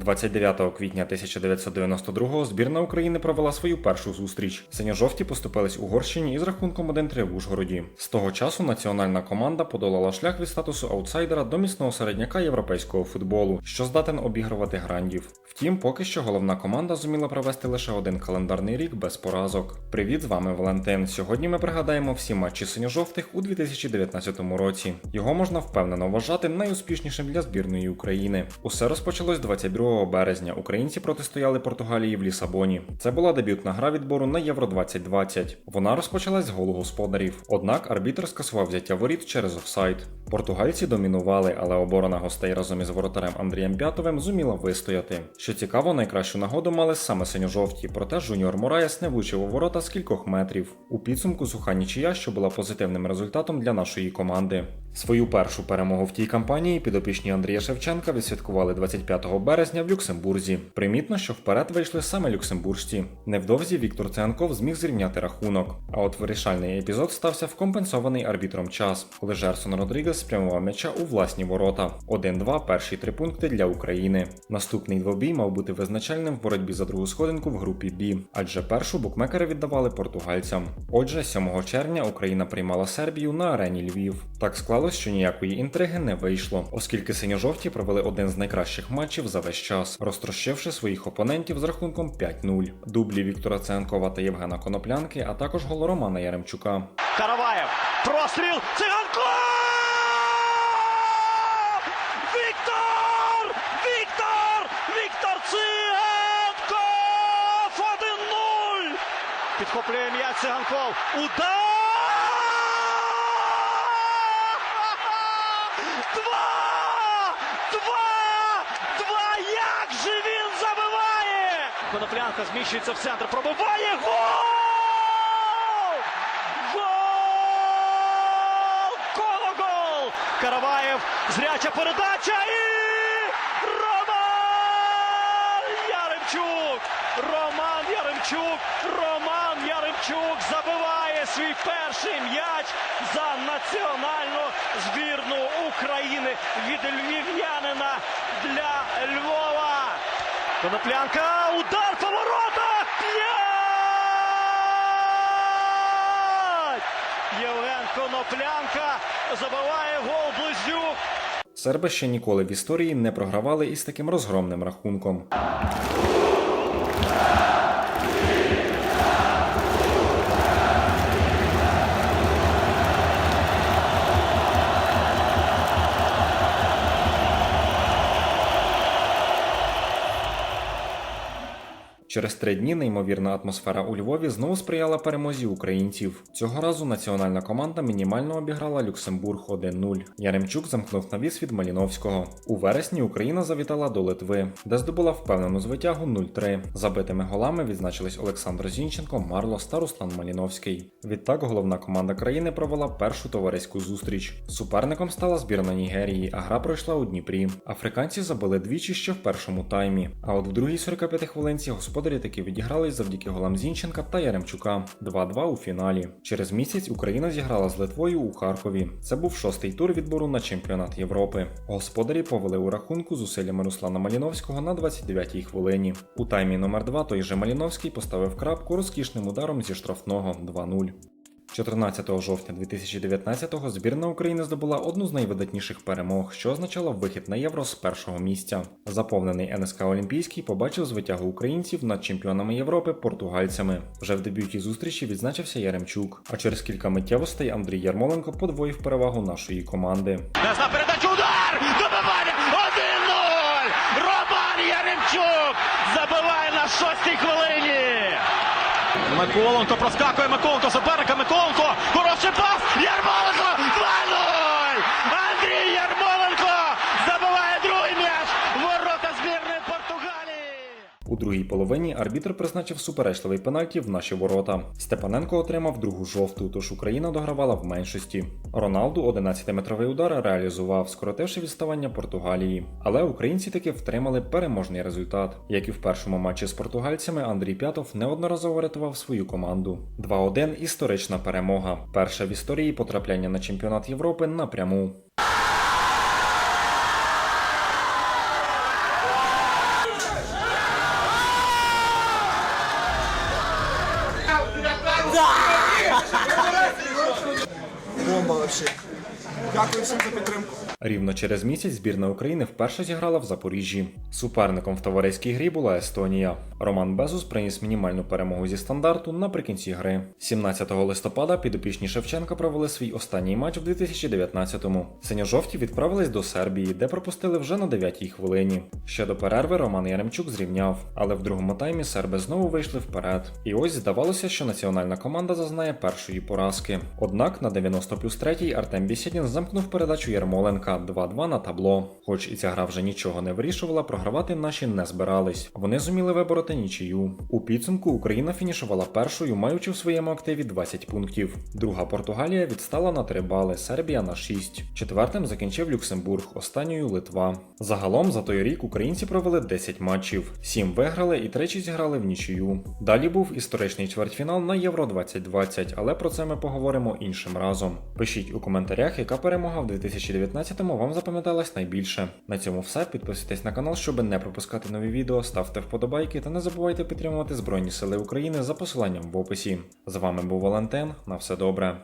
29 квітня 1992 збірна України провела свою першу зустріч. Синьо-жовті поступились Угорщині із рахунком 1-3 в Ужгороді. З того часу національна команда подолала шлях від статусу аутсайдера до міцного середняка європейського футболу, що здатен обігрувати грандів. Втім, поки що головна команда зуміла провести лише один календарний рік без поразок. Привіт, з вами Валентин. Сьогодні ми пригадаємо всі матчі синьо-жовтих у 2019 році. Його можна впевнено вважати найуспішнішим для збірної України. Усе розпочалось 22 березня. Українці протистояли Португалії в Лісабоні. Це була дебютна гра відбору на Євро 2020. Вона розпочалась з голу господарів. Однак арбітр скасував взяття воріт через офсайд. Португальці домінували, але оборона гостей разом із воротарем Андрієм П'ятовим зуміла вистояти. Що цікаво, найкращу нагоду мали саме синьо-жовті, проте Жуніор Мораєс не влучив у ворота з кількох метрів. У підсумку суха нічия, що була позитивним результатом для нашої команди. Свою першу перемогу в тій кампанії підопічні Андрія Шевченка відсвяткували 25 березня в Люксембурзі. Примітно, що вперед вийшли саме люксембуржці. Невдовзі Віктор Ценков зміг зрівняти рахунок. А от вирішальний епізод стався в компенсований арбітром час, коли Жерсон Родрігес спрямував м'яча у власні ворота. 1-2 перші три пункти для України. Наступний двобій мав бути визначальним в боротьбі за другу сходинку в групі Б, адже першу букмекери віддавали португальцям. Отже, 7 червня Україна приймала Сербію на арені Львів. Так склалось, що ніякої інтриги не вийшло, оскільки синьо-жовті провели один з найкращих матчів за весь час, розтрощивши своїх опонентів з рахунком 5-0. Дублі Віктора Ценкова та Євгена Коноплянки, а також гол Романа Яремчука. Караваєв. Простріл. Циганко! Віктор! Віктор! Віктор Циганков! 1-0! Підхоплює м'яч Циганков. Удар! Два! Два! Два! Як же він забиває! Коноплянка зміщується в центр, пробиває гол! Гол! Коло-гол! Караваєв, зряча передача і Роман Яремчук! Роман Яремчук! Роман Яремчук забиває свій перший м'яч за національну збірну України від львів'янина для Львова. Коноплянка, удар по воротах! Євген Коноплянка забиває гол Близнюк. Серби ще ніколи в історії не програвали із таким розгромним рахунком. Через три дні неймовірна атмосфера у Львові знову сприяла перемозі українців. Цього разу національна команда мінімально обіграла Люксембург 1-0. Яремчук замкнув навіс від Маліновського. У вересні Україна завітала до Литви, де здобула впевнену звитягу 0-3. Забитими голами відзначились Олександр Зінченко, Марлос та Руслан Маліновський. Відтак головна команда країни провела першу товариську зустріч. Суперником стала збірна Нігерії, а гра пройшла у Дніпрі. Африканці забили двічі ще в першому таймі. А от в другій 45 хвилинці господарі таки відігрались завдяки голам Зінченка та Яремчука 2-2 у фіналі. Через місяць Україна зіграла з Литвою у Харкові. Це був шостий тур відбору на чемпіонат Європи. Господарі повели у рахунку зусиллями Руслана Маліновського на 29-й хвилині. У таймі номер 2 той же Маліновський поставив крапку розкішним ударом зі штрафного 2-0. 14 жовтня 2019-го збірна України здобула одну з найвидатніших перемог, що означало вихід на євро з першого місця. Заповнений НСК Олімпійський побачив звитягу українців над чемпіонами Європи португальцями. Вже в дебюті зустрічі відзначився Яремчук. А через кілька миттєвостей Андрій Ярмоленко подвоїв перевагу нашої команди. Несна передача, удар! Добивання! 1-0! Роман Яремчук забиває на шостій хвилині! Миколенко проскакує Миколенко, суперника Миколенко! Хороший пас! Ярмоленко! 2-0! Андрій Ярмоленко забиває другий м'яч! Ворота збірної Португалії! У другій половині арбітр призначив суперечливий пенальті в наші ворота. Степаненко отримав другу жовту, тож Україна догравала в меншості. Роналду 11-метровий удар реалізував, скоротивши відставання Португалії. Але українці таки втримали переможний результат. Як і в першому матчі з португальцями, Андрій П'ятов неодноразово рятував свою команду. 2-1 історична перемога. Перша в історії потрапляння на чемпіонат Європи напряму. demolishing. Дякую всім за підтримку. Рівно через місяць збірна України вперше зіграла в Запоріжжі. Суперником в товариській грі була Естонія. Роман Безус приніс мінімальну перемогу зі стандарту наприкінці гри. 17 листопада підопічні Шевченка провели свій останній матч в 2019-му. Синьо-жовті відправились до Сербії, де пропустили вже на 9-й хвилині. Ще до перерви Роман Яремчук зрівняв, але в другому таймі серби знову вийшли вперед. І ось здавалося, що національна команда зазнає першої поразки. Однак на 90 плюс 3 Артем Бісєдін замкнув передачу Ярмоленка 2-2 на табло. Хоч і ця гра вже нічого не вирішувала, програвати наші не збирались. Вони зуміли вибороти нічию. У підсумку Україна фінішувала першою, маючи в своєму активі 20 пунктів. Друга Португалія відстала на 3 бали, Сербія на 6. Четвертим закінчив Люксембург, останньою Литва. Загалом за той рік українці провели 10 матчів, 7 виграли і тричі зіграли в нічию. Далі був історичний чвертьфінал на Євро 2020, але про це ми поговоримо іншим разом. Пишіть у коментарях, яка перемога в 2019-му вам запам'яталась найбільше. На цьому все. Підписуйтесь на канал, щоб не пропускати нові відео, ставте вподобайки та не забувайте підтримувати Збройні Сили України за посиланням в описі. З вами був Валентин. На все добре.